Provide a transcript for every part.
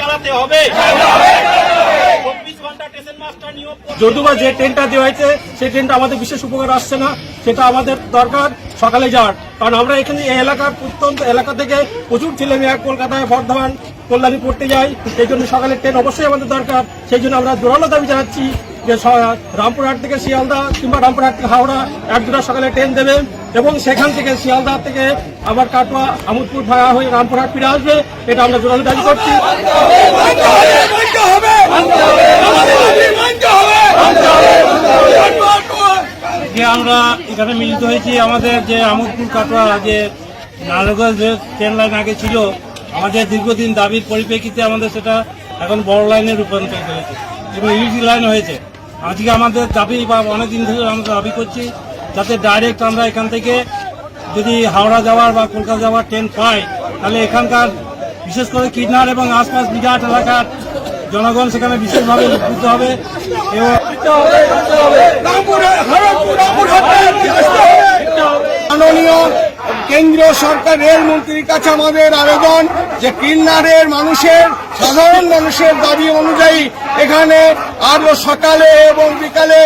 চালাতে হবে। চব্বিশ ঘণ্টা স্টেশন মাস্টার নিয়োগ করতে যদিও বা যে ট্রেনটা দেওয়া হয়েছে, সেই ট্রেনটা আমাদের বিশেষ উপকার আসছে না, সেটা আমাদের দরকার সকালে যাওয়ার। কারণ আমরা এখানে এই এলাকার প্রত্যন্ত এলাকা থেকে প্রচুর ছেলে মেয়ে কলকাতায় বর্ধমান, কল্যাণী পড়তে যাই সেই জন্য সকালের ট্রেন অবশ্যই আমাদের দরকার। সেই জন্য আমরা জোরালো দাবি জানাচ্ছি যে রামপুরহাট থেকে শিয়ালদা কিংবা রামপুরহাট থেকে হাওড়া, এক দুটা সকালে ট্রেন দেবে এবং সেখান থেকে শিয়ালদা থেকে আবার কাটোয়া, আমোদপুর ভাড়া হয়ে রামপুরহাট ফিরে আসবে। এটা আমরা জোরালো দাবি করছি। যে আমরা এখানে মিলিত হয়েছি, আমাদের যে আমোদপুর, কাটোয়া, যে নারায়ণগঞ্জ যে ট্রেন লাইন আগে ছিল, আমাদের দীর্ঘদিন দাবির পরিপ্রেক্ষিতে আমাদের সেটা এখন বড় লাইনে রূপান্তরিত হয়েছে। এবং ইউজি লাইন হয়েছে আজকে আমাদের দাবি বা অনেকদিন ধরে আমরা দাবি করছি যাতে ডাইরেক্ট আমরা এখান থেকে যদি হাওড়া যাওয়ার বা কলকাতা যাওয়ার ট্রেন পাই তাহলে এখানকার বিশেষ করে কিডনার এবং আশপাশ বিরাট এলাকার জনগণ সেখানে বিশেষভাবে উপকৃত হবে এবং মাননীয় কেন্দ্রীয় সরকার, রেলমন্ত্রীর কাছে আমাদের আবেদন যে কিন্নারের মানুষের, সাধারণ মানুষের দাবি অনুযায়ী এখানে আরও সকালে এবং বিকালে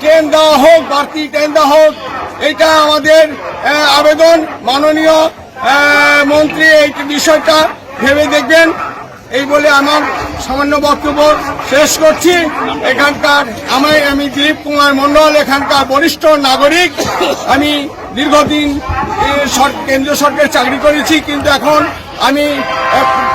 ট্রেন দেওয়া হোক, বাড়তি ট্রেন দেওয়া হোক, এটা আমাদের আবেদন। মাননীয় মন্ত্রী, এই বিষয়টা ভেবে দেখবেন। এই বলে আমার সামান্য বক্তব্য শেষ করছি। এখানকার আমি আমি দিলীপ কুমার মণ্ডল, এখানকার বরিষ্ঠ নাগরিক। আমি দীর্ঘদিন কেন্দ্রীয় সরকারের চাকরি করেছি, কিন্তু এখন আমি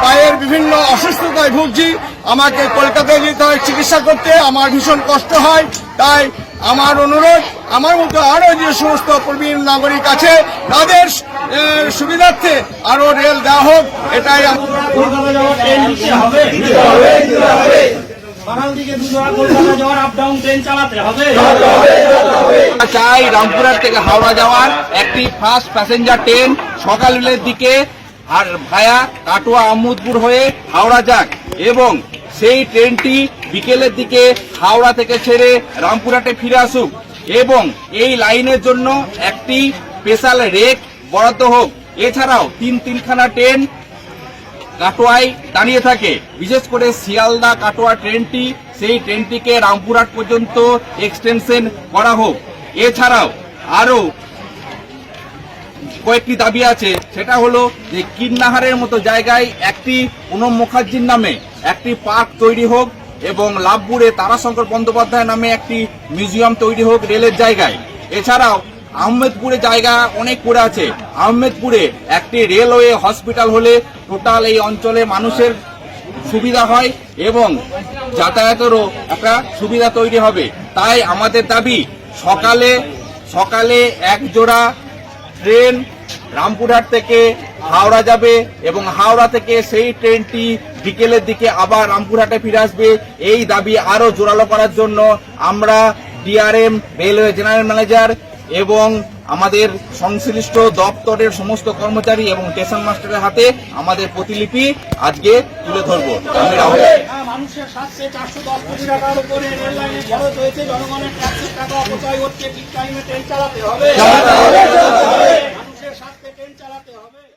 পায়ের বিভিন্ন অসুস্থতায় ভুগছি। আমাকে কলকাতায় যেতে হয়, চিকিৎসা করতে। আমার ভীষণ কষ্ট হয়। তাই আমার অনুরোধ, আমার মতো আরও যে সমস্ত প্রবীণ নাগরিক আছে, তাদের সুবিধার্থে আরও রেল দেওয়া হোক, এটাই চাই রামপুরহাট থেকে হাওড়া যাওয়ার একটি ফার্স্ট প্যাসেঞ্জার ট্রেন সকালের দিকে আর ভায়া কাটোয়া আহমদপুর হয়ে হাওড়া যাক এবং সেই ট্রেনটি বিকেলের দিকে হাওড়া থেকে ছেড়ে রামপুরহাটে ফিরে আসুক এবং এই লাইনের জন্য একটি স্পেশাল রেক বরাদ্দ হোক। এছাড়াও তিন তিনখানা ট্রেন কাটোয়ায় দাঁড়িয়ে থাকে। বিশেষ করে শিয়ালদা কাটোয়া ট্রেনটি, সেই ট্রেনটিকে রামপুরহাট পর্যন্ত এক্সটেনশন করা হোক। এছাড়াও আরও কয়েকটি দাবি আছে। সেটা হলো যে কিন্নাহারের মতো জায়গায় একটি পুনম মুখার্জির নামে একটি পার্ক তৈরি হোক এবং লাভপুরে তারাশঙ্কর বন্দ্যোপাধ্যায় নামে একটি মিউজিয়াম তৈরি হোক রেলের জায়গায়। এছাড়াও আহমেদপুরে জায়গা অনেক পড়ে আছে। আহমেদপুরে একটি রেলওয়ে হসপিটাল হলে টোটাল এই অঞ্চলে মানুষের সুবিধা হয় এবং যাতায়াতেরও একটা সুবিধা তৈরি হবে। তাই আমাদের দাবি, সকালে সকালে এক জোড়া ট্রেন রামপুরহাট থেকে হাওড়া যাবে এবং হাওড়া থেকে সেই ট্রেনটি বিকেলের দিকে আবার রামপুরহাটে ফিরে আসবে। এই দাবি আরও জোরালো করার জন্য আমরা ডিআরএম রেলওয়ে জেনারেল ম্যানেজার এবং আমাদের সংশ্লিষ্ট দপ্তরের সমস্ত কর্মচারী এবং স্টেশন মাস্টারের হাতে আমাদের প্রতিলিপি আজকে তুলে ধরব। আমি রাহুল। হ্যাঁ, মানুষের স্বার্থে চারশো দশ কোটি টাকার উপরে রেল লাইনে খরচ হয়েছে জনগণের ট্যাক্সের টাকা অপচয় হচ্ছে ঠিক টাইমে ট্রেন চালাতে হবে। মানুষের স্বার্থে ট্রেন চালাতে হবে।